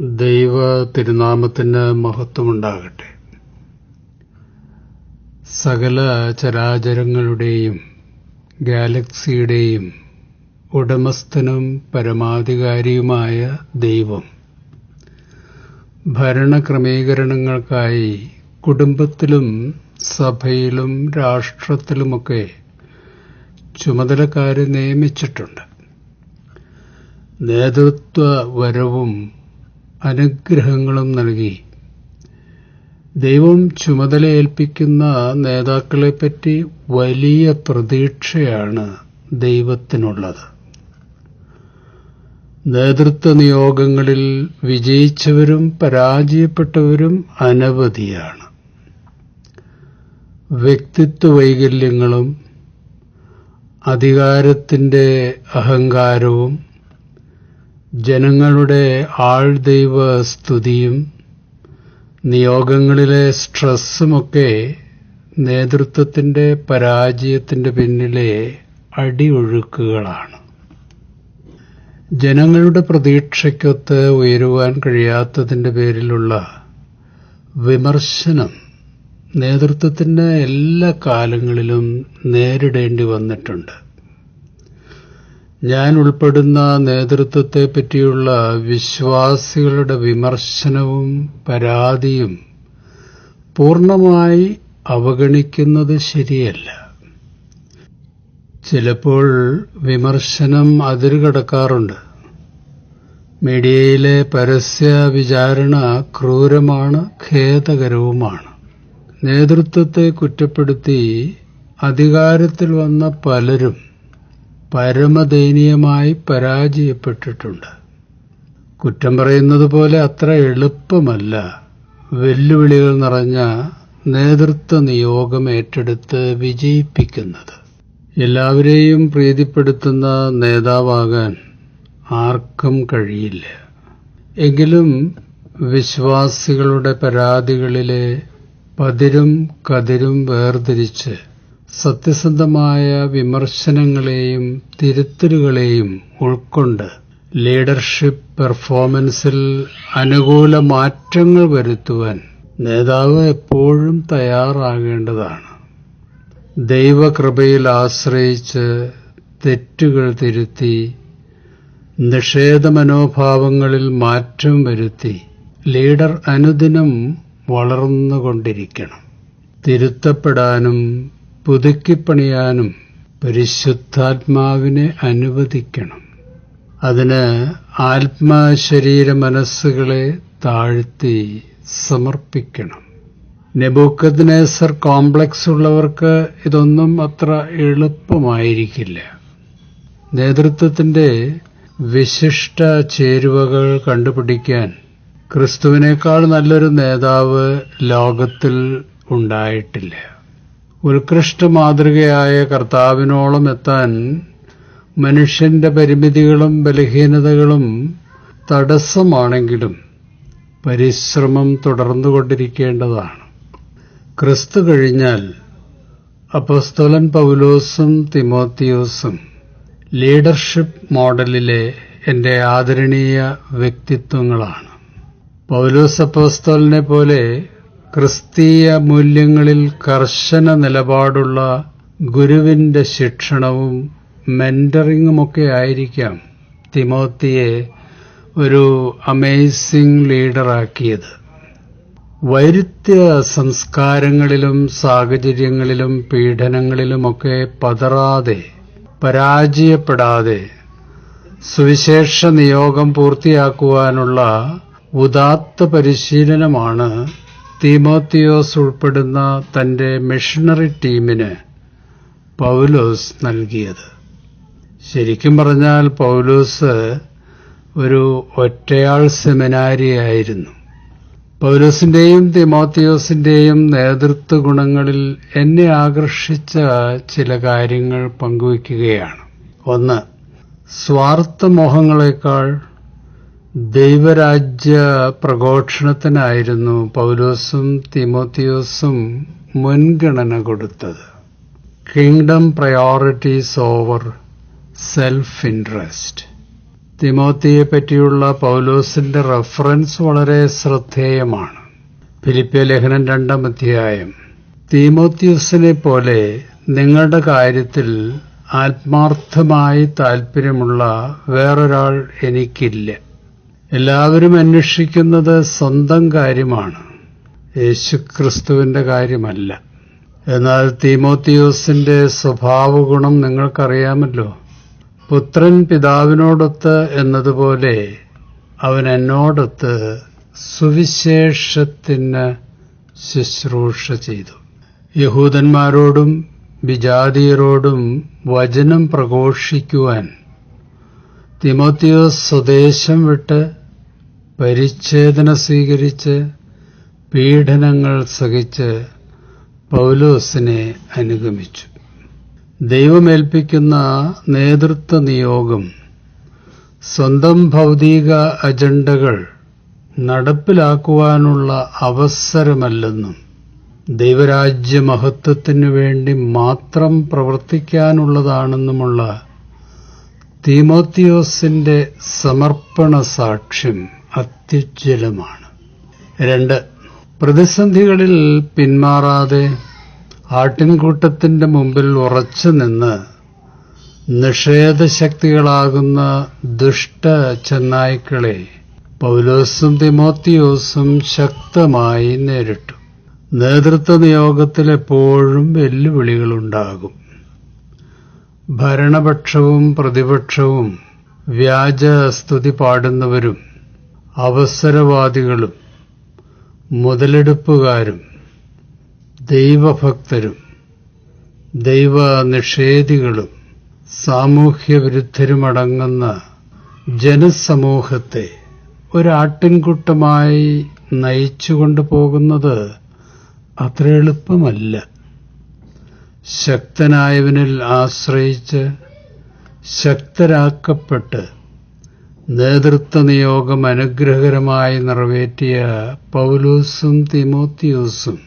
ദൈവ തിരുനാമത്തിന് മഹത്വമുണ്ടാകട്ടെ. സകല ചരാചരങ്ങളുടെയും ഗാലക്സിയുടെയും ഉടമസ്ഥനും പരമാധികാരിയുമായ ദൈവം ഭരണക്രമീകരണങ്ങൾക്കായി കുടുംബത്തിലും സഭയിലും രാഷ്ട്രത്തിലുമൊക്കെ ചുമതലക്കാരെ നിയമിച്ചിട്ടുണ്ട്. നേതൃത്വ വരവും അനുഗ്രഹങ്ങളും നൽകി. ദൈവം ചുമതലയേൽപ്പിക്കുന്ന നേതാക്കളെപ്പറ്റി വലിയ പ്രതീക്ഷയാണ് ദൈവത്തിനുള്ളത്. നേതൃത്വ നിയോഗങ്ങളിൽ വിജയിച്ചവരും പരാജയപ്പെട്ടവരും അനവധിയാണ്. വ്യക്തിത്വ വൈകല്യങ്ങളും അധികാരത്തിന്റെ അഹങ്കാരവും ജനങ്ങളുടെ ആൾദൈവ സ്തുതിയും നിയോഗങ്ങളിലെ സ്ട്രെസ്സുമൊക്കെ നേതൃത്വത്തിന്റെ പരാജയത്തിന്റെ പിന്നിലെ അടിയൊഴുക്കുകളാണ്. ജനങ്ങളുടെ പ്രതീക്ഷയ്ക്കൊത്ത് ഉയരുവാൻ കഴിയാത്തതിന്റെ പേരിലുള്ള വിമർശനം നേതൃത്വത്തിന് എല്ലാ കാലങ്ങളിലും നേരിടേണ്ടി വന്നിട്ടുണ്ട്. ഞാൻ ഉൾപ്പെടുന്ന നേതൃത്വത്തെ പറ്റിയുള്ള വിശ്വാസികളുടെ വിമർശനവും പരാതിയും പൂർണമായി അവഗണിക്കുന്നത് ശരിയല്ല. ചിലപ്പോൾ വിമർശനം അതിരുകടക്കാറുണ്ട് മീഡിയയിലെ പരസ്യ വിചാരണ ക്രൂരമാണ് ഖേദകരവുമാണ്. നേതൃത്വത്തെ കുറ്റപ്പെടുത്തി അധികാരത്തിൽ വന്ന പലരും പരമദയനീയമായി പരാജയപ്പെട്ടിട്ടുണ്ട്. കുറ്റം പറയുന്നത് പോലെ അത്ര എളുപ്പമല്ല. വെല്ലുവിളികൾ നിറഞ്ഞ നേതൃത്വ നിയോഗം ഏറ്റെടുത്ത് വിജയിപ്പിക്കുന്നത്. എല്ലാവരെയും പ്രീതിപ്പെടുത്തുന്ന നേതാവാകാൻ ആർക്കും കഴിയില്ല. എങ്കിലും വിശ്വാസികളുടെ പരാതികളിലെ പതിരും കതിരും വേർതിരിച്ച് സത്യസന്ധമായ വിമർശനങ്ങളെയും തിരുത്തലുകളെയും ഉൾക്കൊണ്ട് ലീഡർഷിപ്പ് പെർഫോമൻസിൽ അനുകൂല മാറ്റങ്ങൾ വരുത്തുവാൻ നേതാവ് എപ്പോഴും തയ്യാറാകേണ്ടതാണ്. ദൈവകൃപയിൽ ആശ്രയിച്ച് തെറ്റുകൾ തിരുത്തി നിഷേധ മനോഭാവങ്ങളിൽ മാറ്റം വരുത്തി ലീഡർ അനുദിനം വളർന്നുകൊണ്ടിരിക്കണം. തിരുത്തപ്പെടാനും പുതുക്കിപ്പണിയാനും പരിശുദ്ധാത്മാവിനെ അനുവദിക്കണം. അതിന് ആത്മാശരീര മനസ്സുകളെ താഴ്ത്തി സമർപ്പിക്കണം. നെബൂക്കദ്നേസർ കോംപ്ലക്സ് ഉള്ളവർക്ക് ഇതൊന്നും അത്ര എളുപ്പമായിരിക്കില്ല. നേതൃത്വത്തിന്റെ വിശിഷ്ട ചേരുവകൾ കണ്ടുപിടിക്കാൻ ക്രിസ്തുവിനേക്കാൾ നല്ലൊരു നേതാവ് ലോകത്തിൽ ഉണ്ടായിട്ടില്ല. ഉത്കൃഷ്ട മാതൃകയായ കർത്താവിനോളം എത്താൻ മനുഷ്യന്റെ പരിമിതികളും ബലഹീനതകളും തടസ്സമാണെങ്കിലും പരിശ്രമം തുടർന്നുകൊണ്ടിരിക്കേണ്ടതാണ്. ക്രിസ്തു കഴിഞ്ഞാൽ അപ്പസ്തോലൻ പൗലോസും തിമോത്തിയോസും ലീഡർഷിപ്പ് മോഡലിലെ എന്റെ ആദരണീയ വ്യക്തിത്വങ്ങളാണ്. പൗലോസ് അപ്പോസ്തോലിനെ പോലെ ക്രിസ്തീയ മൂല്യങ്ങളിൽ കർശന നിലപാടുള്ള ഗുരുവിന്റെ ശിക്ഷണവും മെന്ററിങ്ങുമൊക്കെ ആയിരിക്കാം തിമോത്തിയെ ഒരു അമേസിംഗ് ലീഡറാക്കിയത്. വൈരുദ്ധ്യ സംസ്കാരങ്ങളിലും സാഹചര്യങ്ങളിലും പീഡനങ്ങളിലുമൊക്കെ പതറാതെ പരാജയപ്പെടാതെ സുവിശേഷ നിയോഗം പൂർത്തിയാക്കുവാനുള്ള ഉദാത്ത പരിശീലനമാണ് തീമോത്തിയോസ് ഉൾപ്പെടുന്ന തന്റെ മിഷണറി ടീമിന് പൗലോസ് നൽകിയത്. ശരിക്കും പറഞ്ഞാൽ പൗലോസ് ഒരു ഒറ്റയാൾ സെമിനാരിയായിരുന്നു. പൗലോസിന്റെയും തിമോത്തിയോസിന്റെയും നേതൃത്വ ഗുണങ്ങളിൽ എന്നെ ആകർഷിച്ച ചില കാര്യങ്ങൾ പങ്കുവയ്ക്കുകയാണ്. ഒന്ന് സ്വാർത്ഥ സ്വാർത്ഥമോഹങ്ങളെക്കാൾ ദൈവരാജ്യ പ്രഘോഷണത്തിനായിരുന്നു പൗലോസും തിമോത്തിയോസും മുൻഗണന കൊടുത്തത്. Kingdom priorities over self interest തിമോത്തിയെ പറ്റിയുള്ള പൗലോസിന്റെ റഫറൻസ് വളരെ ശ്രദ്ധേയമാണ്. ഫിലിപ്പിയ ലേഖനം രണ്ടാം അധ്യായം. തീമോത്യൂസിനെ പോലെ നിങ്ങളുടെ കാര്യത്തിൽ ആത്മാർത്ഥമായി താൽപ്പര്യമുള്ള വേറൊരാൾ എനിക്കില്ല. എല്ലാവരും അന്വേഷിക്കുന്നത് സ്വന്തം കാര്യമാണ്. യേശുക്രിസ്തുവിന്റെ കാര്യമല്ല. എന്നാൽ തീമോത്തിയോസിന്റെ സ്വഭാവ ഗുണം നിങ്ങൾക്കറിയാമല്ലോ. പുത്രൻ പിതാവിനോടൊത്ത് എന്നതുപോലെ അവൻ എന്നോടൊത്ത് സുവിശേഷത്തിന് ശുശ്രൂഷ ചെയ്തു. യഹൂദന്മാരോടും വിജാതീയരോടും വചനം പ്രഘോഷിക്കുവാൻ തിമോത്തിയോസ് സ്വദേശം വിട്ട് പരിച്ഛേദന സ്വീകരിച്ച് പീഡനങ്ങൾ സഹിച്ച് പൗലോസിനെ അനുഗമിച്ചു. ദൈവമേൽപ്പിക്കുന്ന നേതൃത്വ നിയോഗം സ്വന്തം ഭൗതിക അജണ്ടകൾ നടപ്പിലാക്കുവാനുള്ള അവസരമല്ലെന്നും ദൈവരാജ്യ മഹത്വത്തിനു വേണ്ടി മാത്രം പ്രവർത്തിക്കാനുള്ളതാണെന്നുമുള്ള തീമോത്തിയോസിന്റെ സമർപ്പണ സാക്ഷ്യം അത്യുജ്വലമാണ് രണ്ട് പ്രതിസന്ധികളിൽ പിന്മാറാതെ ആട്ടിൻകൂട്ടത്തിന്റെ മുമ്പിൽ ഉറച്ചു നിന്ന് നിഷേധശക്തികളാകുന്ന ദുഷ്ട ചെന്നായ്ക്കളെ പൗലോസും തിമോത്തിയോസും ശക്തമായി നേരിട്ടു. നേതൃത്വ നിയോഗത്തിൽ എപ്പോഴും വെല്ലുവിളികളുണ്ടാകും. ഭരണപക്ഷവും പ്രതിപക്ഷവും വ്യാജ സ്തുതി പാടുന്നവരും അവസരവാദികളും മുതലെടുപ്പുകാരും ദൈവഭക്തരും ദൈവനിഷേധികളും സാമൂഹ്യ ജനസമൂഹത്തെ ഒരാട്ടിൻകൂട്ടമായി നയിച്ചുകൊണ്ടു പോകുന്നത് അത്ര എളുപ്പമല്ല. ശക്തനായവനിൽ ആശ്രയിച്ച് ശക്തരാക്കപ്പെട്ട് നേതൃത്വ നിയോഗം അനുഗ്രഹകരമായി നിറവേറ്റിയ പൗലൂസും തിമോത്തിയൂസും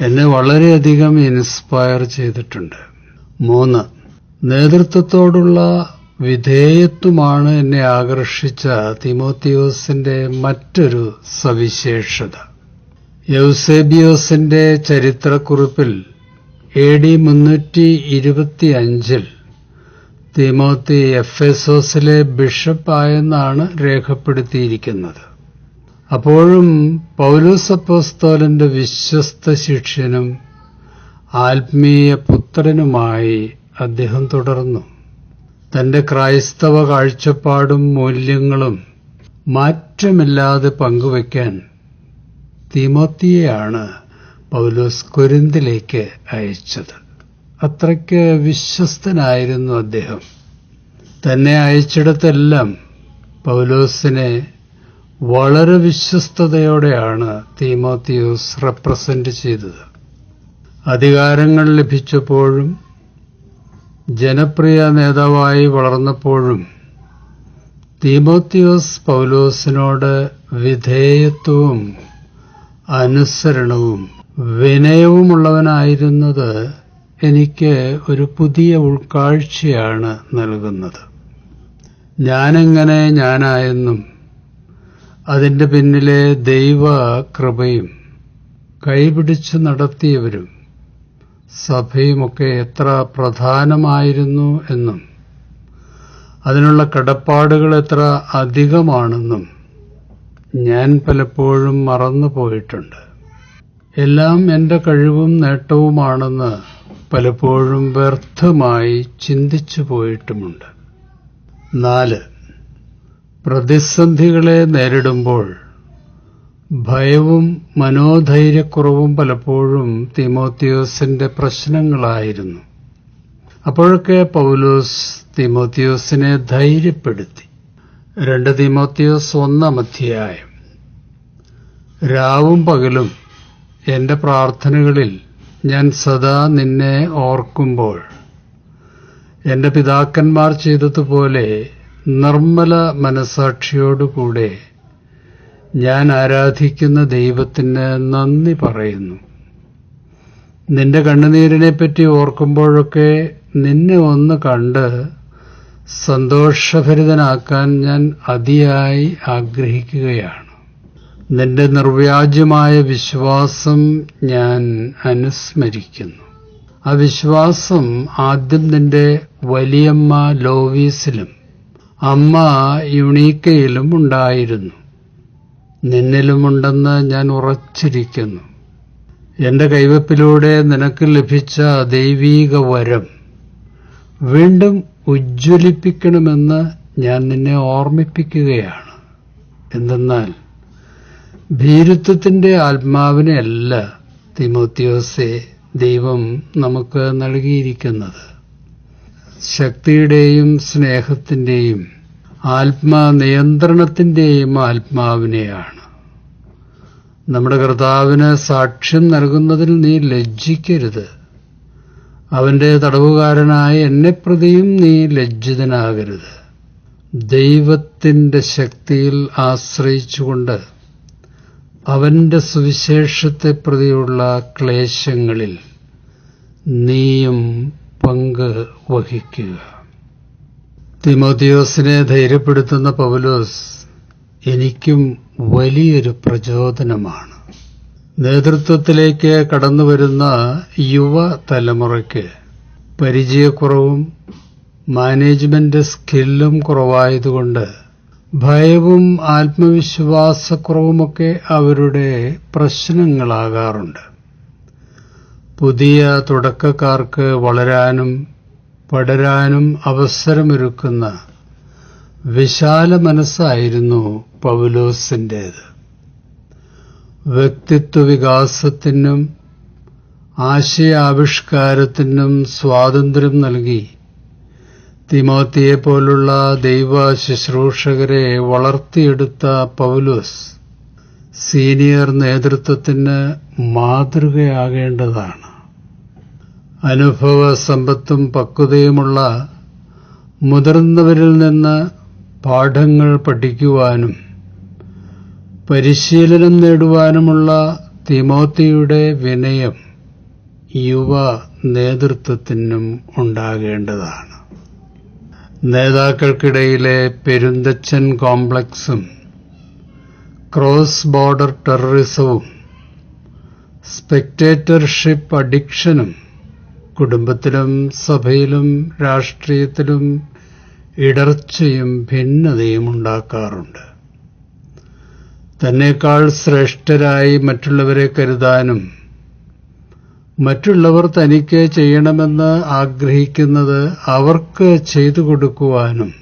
എന്നെ വളരെയധികം ഇൻസ്പയർ ചെയ്തിട്ടുണ്ട്. മൂന്ന് നേതൃത്വത്തോടുള്ള വിധേയത്വമാണ് എന്നെ ആകർഷിച്ച തിമോത്തിയോസിന്റെ മറ്റൊരു സവിശേഷത. യൗസേബിയോസിന്റെ ചരിത്രക്കുറിപ്പിൽ എ ഡി മുന്നൂറ്റി ഇരുപത്തിയഞ്ചിൽ തിമോത്തി എഫെസോസിലെ ബിഷപ്പായെന്നാണ് രേഖപ്പെടുത്തിയിരിക്കുന്നത്. അപ്പോഴും പൗലോസ് അപ്പോസ്തോലന്റെ വിശ്വസ്ത ശിഷ്യനും ആത്മീയ പുത്രനുമായി അദ്ദേഹം തുടർന്നു. തന്റെ ക്രൈസ്തവ കാഴ്ചപ്പാടും മൂല്യങ്ങളും മാറ്റമില്ലാതെ പങ്കുവയ്ക്കാൻ തിമോത്തിയെയാണ് പൗലോസ് കുരുന്തിലേക്ക് അയച്ചത്. അത്രയ്ക്ക് വിശ്വസ്തനായിരുന്നു അദ്ദേഹം. തന്നെ അയച്ചിടത്തെല്ലാം പൗലോസിനെ വളരെ വിശ്വസ്തയോടെയാണ് തീമോത്തിയോസ് റെപ്രസെന്റ് ചെയ്തത്. അധികാരങ്ങൾ ലഭിച്ചപ്പോഴും ജനപ്രിയ നേതാവായി വളർന്നപ്പോഴും തീമോത്തിയോസ് പൗലോസിനോട് വിധേയത്വവും അനുസരണവും വിനയവുമുള്ളവനായിരുന്നത് എനിക്ക് ഒരു പുതിയ ഉൾക്കാഴ്ചയാണ് നൽകുന്നത്. ഞാനെങ്ങനെ ഞാനായെന്നും അതിന്റെ പിന്നിലെ ദൈവ കൃപയും കൈപിടിച്ച് നടത്തിയവരും സഭയുമൊക്കെ എത്ര പ്രധാനമായിരുന്നു എന്നും അതിനുള്ള കടപ്പാടുകൾ എത്ര അധികമാണെന്നും ഞാൻ പലപ്പോഴും മറന്നു പോയിട്ടുണ്ട് എല്ലാം എന്റെ കഴിവും നേട്ടവുമാണെന്ന് പലപ്പോഴും വ്യർത്ഥമായി ചിന്തിച്ചു പോയിട്ടുമുണ്ട്. നാല് പ്രതിസന്ധികളെ നേരിടുമ്പോൾ ഭയവും മനോധൈര്യക്കുറവും പലപ്പോഴും തിമോത്തിയോസിന്റെ പ്രശ്നങ്ങളായിരുന്നു. അപ്പോഴൊക്കെ പൗലോസ് തിമോത്തിയോസിനെ ധൈര്യപ്പെടുത്തി. രണ്ട് തിമോത്തിയോസ് ഒന്നാം അധ്യായം. രാവും പകലും എന്റെ പ്രാർത്ഥനകളിൽ ഞാൻ സദാ നിന്നെ ഓർക്കുമ്പോൾ. എന്റെ പിതാക്കന്മാർ ചെയ്തതുപോലെ നിർമ്മല മനസാക്ഷിയോടുകൂടെ ഞാൻ ആരാധിക്കുന്ന ദൈവത്തിന് നന്ദി പറയുന്നു. നിന്റെ കണ്ണുനീരിനെ പറ്റി ഓർക്കുമ്പോഴൊക്കെ നിന്നെ ഒന്ന് കണ്ട് സന്തോഷഭരിതനാക്കാൻ ഞാൻ അതിയായി ആഗ്രഹിക്കുകയാണ്. നിന്റെ നിർവ്യാജ്യമായ വിശ്വാസം ഞാൻ അനുസ്മരിക്കുന്നു. ആ വിശ്വാസം ആദ്യം നിന്റെ വലിയമ്മ ലോവീസിലും അമ്മ യുണീക്കയിലും ഉണ്ടായിരുന്നു. നിന്നിലുമുണ്ടെന്ന് ഞാൻ ഉറച്ചിരിക്കുന്നു. എന്റെ കൈവപ്പിലൂടെ നിനക്ക് ലഭിച്ച ദൈവീക വരം വീണ്ടും ഉജ്ജ്വലിപ്പിക്കണമെന്ന് ഞാൻ നിന്നെ ഓർമ്മിപ്പിക്കുകയാണ്. എന്തെന്നാൽ ഭീരുത്വത്തിന്റെ ആത്മാവിനെയല്ല തിമോത്യോസെ ദൈവം നമുക്ക് നൽകിയിരിക്കുന്നത്. ശക്തിയുടെയും സ്നേഹത്തിന്റെയും ആത്മാ നിയന്ത്രണത്തിന്റെയും ആത്മാവിനെയാണ്. നമ്മുടെ കർത്താവിന് സാക്ഷ്യം നൽകുന്നതിൽ നീ ലജ്ജിക്കരുത്. അവന്റെ തടവുകാരനായ എന്നെ പ്രതിയും നീ ലജ്ജിതനാകരുത്. ദൈവത്തിന്റെ ശക്തിയിൽ ആശ്രയിച്ചുകൊണ്ട് അവന്റെ സുവിശേഷത്തെ പ്രതിയുള്ള ക്ലേശങ്ങളിൽ നീയും പങ്ക് വഹിക്കുക. തിമോത്തിയോസിനെ ധൈര്യപ്പെടുത്തുന്ന പൗലോസ് എനിക്കും വലിയൊരു പ്രചോദനമാണ്. നേതൃത്വത്തിലേക്ക് കടന്നുവരുന്ന യുവ തലമുറയ്ക്ക് പരിചയക്കുറവും മാനേജ്മെന്റ് സ്കില്ലും കുറവായതുകൊണ്ട് ഭയവും ആത്മവിശ്വാസക്കുറവുമൊക്കെ അവരുടെ പ്രശ്നങ്ങളാകാറുണ്ട്. പുതിയ തുടക്കക്കാർക്ക് വളരാനും പടരാനും അവസരമൊരുക്കുന്ന വിശാല മനസ്സായിരുന്നു പൗലോസിന്റേത് വ്യക്തിത്വ വികാസത്തിനും ആശയാവിഷ്കാരത്തിനും സ്വാതന്ത്ര്യം നൽകി തിമോത്തിയെ പോലുള്ള ദൈവ ശുശ്രൂഷകരെ വളർത്തിയെടുത്ത പൗലോസ് സീനിയർ നേതൃത്വത്തിന് മാതൃകയാകേണ്ടതാണ്. അനുഭവ സമ്പത്തും പക്വതയുമുള്ള മുതിർന്നവരിൽ നിന്ന് പാഠങ്ങൾ പഠിക്കുവാനും പരിശീലനം നേടുവാനുമുള്ള തിമോത്തിയുടെ വിനയം യുവ നേതൃത്വത്തിനും ഉണ്ടാകേണ്ടതാണ്. നേതാക്കൾക്കിടയിലെ പെരുന്തച്ചൻ കോംപ്ലക്സും ക്രോസ് ബോർഡർ ടെററിസവും സ്പെക്ടേറ്റർഷിപ്പ് അഡിക്ഷനും കുടുംബത്തിലും സഭയിലും രാഷ്ട്രീയത്തിലും ഇടർച്ചയും ഭിന്നതയും ഉണ്ടാക്കാറുണ്ട്. തന്നേക്കാൾ ശ്രേഷ്ഠരായി മറ്റുള്ളവരെ കരുതാനും മറ്റുള്ളവർ തനിക്ക് ചെയ്യണമെന്ന് ആഗ്രഹിക്കുന്നത് അവർക്ക് ചെയ്തു കൊടുക്കുവാനും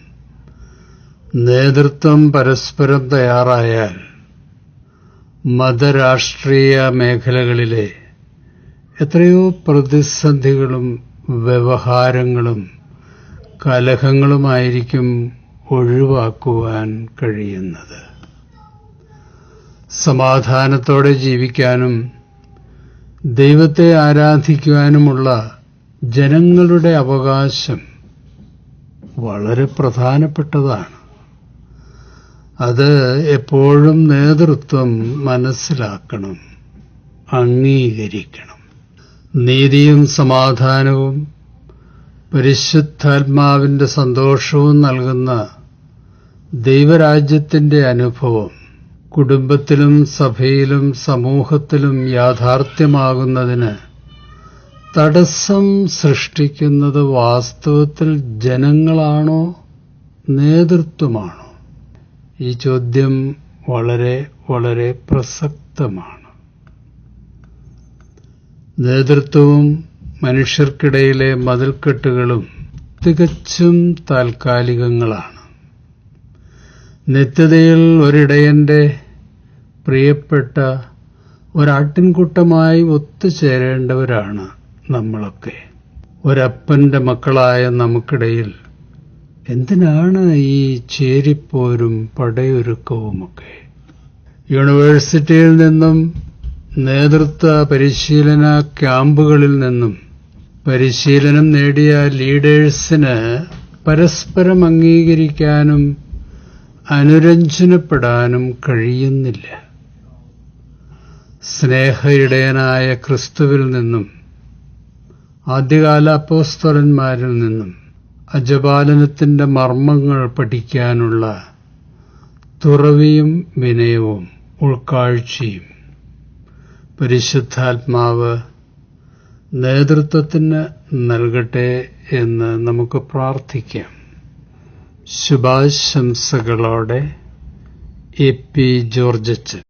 നേതൃത്വം പരസ്പരം തയ്യാറായാൽ മതരാഷ്ട്രീയ മേഖലകളിലെ എത്രയോ പ്രതിസന്ധികളും വ്യവഹാരങ്ങളും കലഹങ്ങളുമായിരിക്കും ഒഴിവാക്കുവാൻ കഴിയുന്നത്. സമാധാനത്തോടെ ജീവിക്കാനും ദൈവത്തെ ആരാധിക്കുവാനുമുള്ള ജനങ്ങളുടെ അവകാശം വളരെ പ്രധാനപ്പെട്ടതാണ്. അത് എപ്പോഴും നേതൃത്വം മനസ്സിലാക്കണം അംഗീകരിക്കണം. നീതിയും സമാധാനവും പരിശുദ്ധാത്മാവിന്റെ സന്തോഷവും നൽകുന്ന ദൈവരാജ്യത്തിന്റെ അനുഭവം കുടുംബത്തിലും സഭയിലും സമൂഹത്തിലും യാഥാർത്ഥ്യമാകുന്നതിന് തടസ്സം സൃഷ്ടിക്കുന്നത് വാസ്തവത്തിൽ ജനങ്ങളാണോ നേതൃത്വമാണോ? ഈ ചോദ്യം വളരെ വളരെ പ്രസക്തമാണ്. നേതൃത്വവും മനുഷ്യർക്കിടയിലെ മതിൽക്കെട്ടുകളും തികച്ചും താൽക്കാലികങ്ങളാണ്. നിത്യതയിൽ ഒരിടയന്റെ പ്രിയപ്പെട്ട ഒരാട്ടിൻകൂട്ടമായി ഒത്തുചേരേണ്ടവരാണ് നമ്മളൊക്കെ. ഒരപ്പന്റെ മക്കളായ നമുക്കിടയിൽ എന്തിനാണ് ഈ ചേരിപ്പോരും പടയൊരുക്കവുമൊക്കെ? യൂണിവേഴ്സിറ്റിയിൽ നിന്നും നേതൃത്വ പരിശീലന ക്യാമ്പുകളിൽ നിന്നും പരിശീലനം നേടിയ ലീഡേഴ്സിന് പരസ്പരം അംഗീകരിക്കാനും അനുരഞ്ജനപ്പെടാനും കഴിയുന്നില്ല. സ്നേഹയിടയനായ ക്രിസ്തുവിൽ നിന്നും ആദ്യകാല അപ്പോസ്തലന്മാരിൽ നിന്നും അജപാലനത്തിന്റെ മർമ്മങ്ങൾ പഠിക്കാനുള്ള തുറവിയും വിനയവും ഉൾക്കാഴ്ചയും പരിശുദ്ധാത്മാവ് നേതൃത്വത്തിന് നൽകട്ടെ എന്ന് നമുക്ക് പ്രാർത്ഥിക്കാം. ശുഭാശംസകളോടെ എ പി ജോർജച്ചൻ.